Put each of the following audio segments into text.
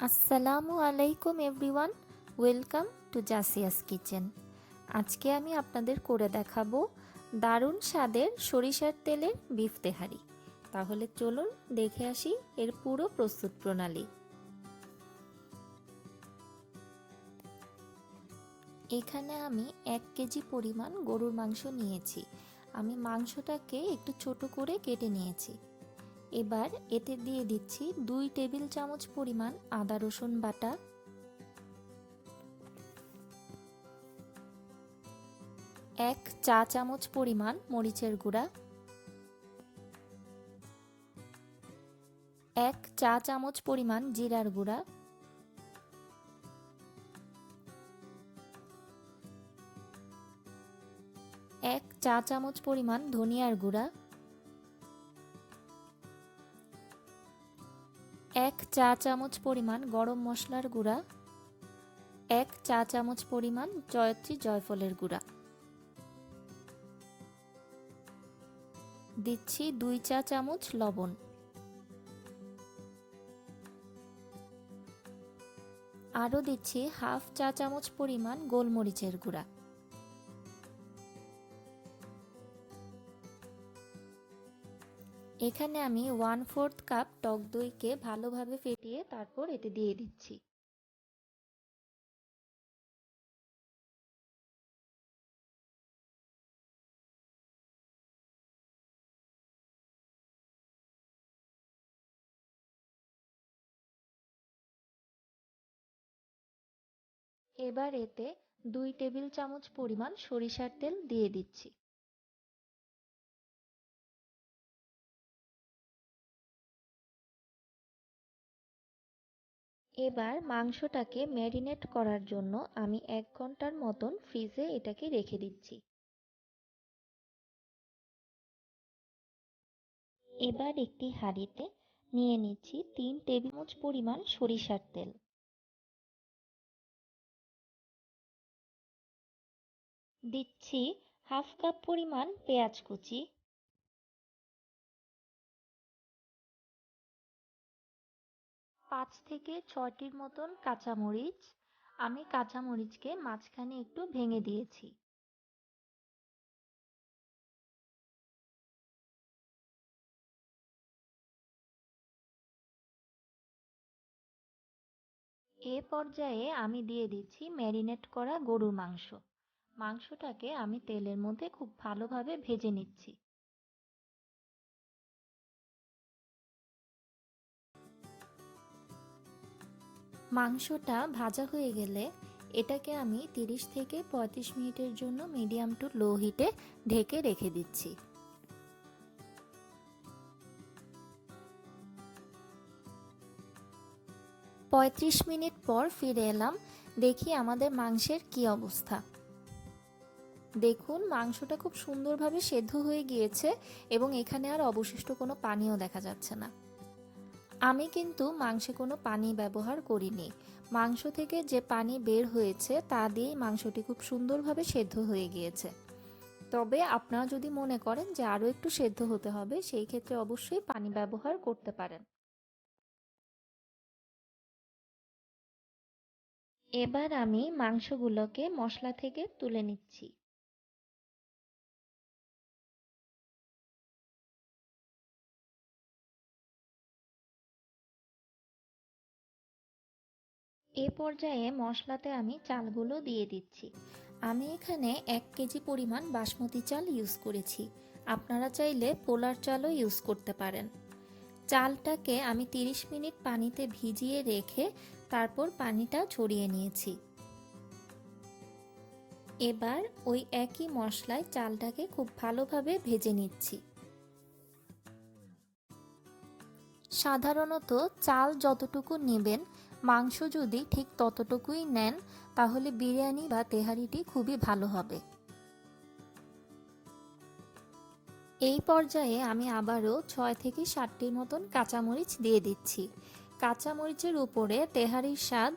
আসসালামু আলাইকুম everyone, welcome to Jasia's kitchen. আজকে আমি আপনাদের করে দেখাবো দারুণ স্বাদের সরিষার তেলের বিফ তেহারি। তাহলে চলুন দেখে আসি এর পুরো প্রস্তুত প্রণালী। এখানে আমি এক কেজি পরিমাণ গরুর মাংস নিয়েছি। আমি মাংসটাকে একটু ছোট করে কেটে নিয়েছি। এবার এতে দিয়ে দিচ্ছি দুই টেবিল চামচ পরিমাণ আদা, রসুন বাটা। এক চা চামচ পরিমাণ মরিচের গুঁড়া। এক চা চামচ পরিমাণ জিরার গুঁড়া। এক চা চামচ পরিমাণ ধনিয়ার গুঁড়া। এক চা চামচ পরিমাণ গরম মশলার গুঁড়া, এক চা চামচ পরিমাণ জয়ত্রী জয়ফলের গুঁড়া। দিচ্ছি দুই চা চামচ লবণ। আরও দিচ্ছি হাফ চা চামচ পরিমাণ গোলমরিচের গুঁড়া। এখানে আমি ওয়ান ফোর্থ কাপ টক দইকে ভালোভাবে ফেটিয়ে তারপর এতে দিয়ে দিচ্ছি। এবার এতে দুই টেবিল চামচ পরিমাণ সরিষার তেল দিয়ে দিচ্ছি। এবার মাংসটাকে ম্যারিনেট করার জন্য আমি এক ঘণ্টার মতন ফ্রিজে এটাকে রেখে দিচ্ছি। এবার একটি হাঁড়িতে নিয়ে নিচ্ছি তিন টেবিল চামচ পরিমাণ সরিষার তেল। দিচ্ছি হাফ কাপ পরিমাণ পেঁয়াজ কুচি। পাঁচ থেকে ছয়টির মতন কাঁচামরিচ। আমি কাঁচামরিচকে মাঝখানে একটু ভেঙে দিয়েছি। এ পর্যায়ে আমি দিয়ে দিচ্ছি ম্যারিনেট করা গরুর মাংস। মাংসটাকে আমি তেলের মধ্যে খুব ভালোভাবে ভেজে নিচ্ছি। মাংসটা ভাজা হয়ে গেলে এটাকে আমি 30 থেকে 35 মিনিটের জন্য মিডিয়াম টু লো হিটে ঢেকে রেখে দিচ্ছি। পঁয়ত্রিশ মিনিট পর ফিরে এলাম, দেখি আমাদের মাংসের কি অবস্থা। দেখুন, মাংসটা খুব সুন্দরভাবে সেদ্ধ হয়ে গিয়েছে এবং এখানে আর অবশিষ্ট কোনো পানিও দেখা যাচ্ছে না। আমি কিন্তু মাংসে কোনো পানি ব্যবহার করিনি। মাংস থেকে যে পানি বের হয়েছে, তা দিয়েই মাংসটি খুব সুন্দরভাবে সেদ্ধ হয়ে গিয়েছে। তবে আপনারা যদি মনে করেন যে আরও একটু সেদ্ধ হতে হবে, সেই ক্ষেত্রে অবশ্যই পানি ব্যবহার করতে পারেন। এবার আমি মাংসগুলোকে মশলা থেকে তুলে নিচ্ছি। এ পর্যায়ে মশলাতে আমি চালগুলো দিয়ে দিচ্ছি। আমি এখানে এক কেজি পরিমাণ বাসমতি চাল ইউজ করেছি। আপনারা চাইলে পোলার চালও ইউজ করতে পারেন। চালটাকে আমি 30 মিনিট পানিতে ভিজিয়ে রেখে তারপর পানিটা ছড়িয়ে নিয়েছি। এবার ওই একই মশলায় চালটাকে খুব ভালোভাবে ভেজে নিচ্ছি। সাধারণত চাল যতটুকু নেবেন মাংস যদি ঠিক ততটুকুই নেন, তাহলে বিরিয়ানি বা তেহারিটি খুবই ভালো হবে। এই পর্যায়ে আমি আবারও ছয় থেকে সাতটির মতন কাঁচামরিচ দিয়ে দিচ্ছি। কাঁচামরিচের উপরে তেহারির স্বাদ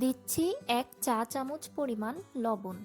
দিচ্ছি এক চা চামচ পরিমাণ লবণ।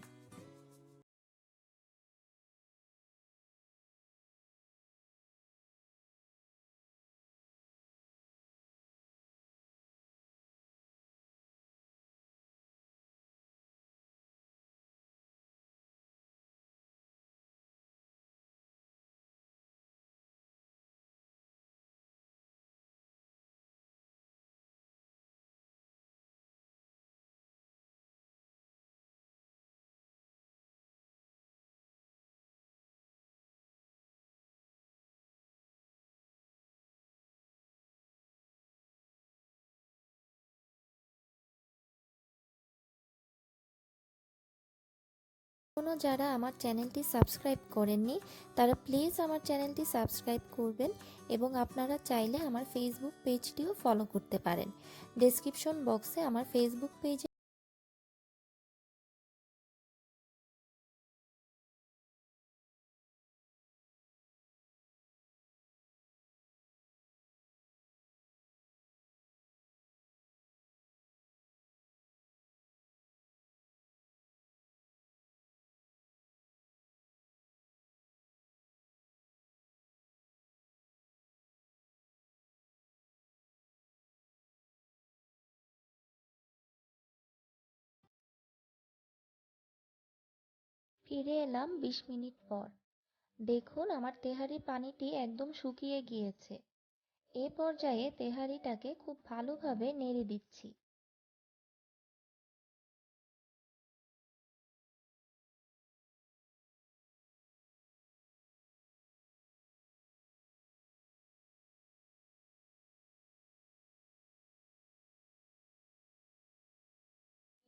এখনও যারা আমার চ্যানেলটি সাবস্ক্রাইব করেননি, তারা প্লিজ আমার চ্যানেলটি সাবস্ক্রাইব করবেন এবং আপনারা চাইলে আমার ফেসবুক পেজটিও ফলো করতে পারেন। ডেসক্রিপশন বক্সে আমার ফেসবুক পেজে ফিরে এলাম বিশ মিনিট পর। দেখুন, আমার তেহারি পানিটি একদম শুকিয়ে গিয়েছে। এ পর্যায়ে তেহারিটাকে খুব ভালোভাবে নেড়ে দিচ্ছি।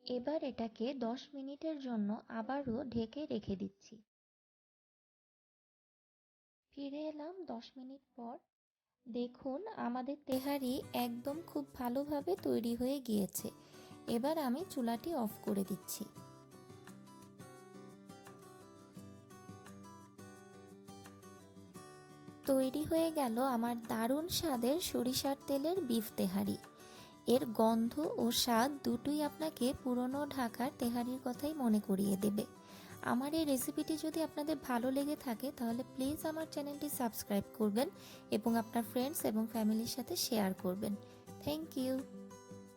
এবার এটাকে দশ মিনিটের জন্য আবারও ঢেকে রেখে দিচ্ছি। ফিরে এলাম দশ মিনিট পর। দেখুন, আমাদের তেহারি একদম খুব ভালোভাবে তৈরি হয়ে গিয়েছে। এবার আমি চুলাটি অফ করে দিচ্ছি। তৈরি হয়ে গেল আমার দারুণ স্বাদের সরিষার তেলের বিফ তেহারি। এর গন্ধ ও স্বাদ দুটোই আপনাকে পুরনো ঢাকার তেহারির কথাই মনে করিয়ে দেবে। আমার এই রেসিপিটি যদি আপনাদের ভালো লেগে থাকে, তাহলে প্লিজ আমার চ্যানেলটি সাবস্ক্রাইব করবেন এবং আপনার ফ্রেন্ডস এবং ফ্যামিলির সাথে শেয়ার করবেন। Thank you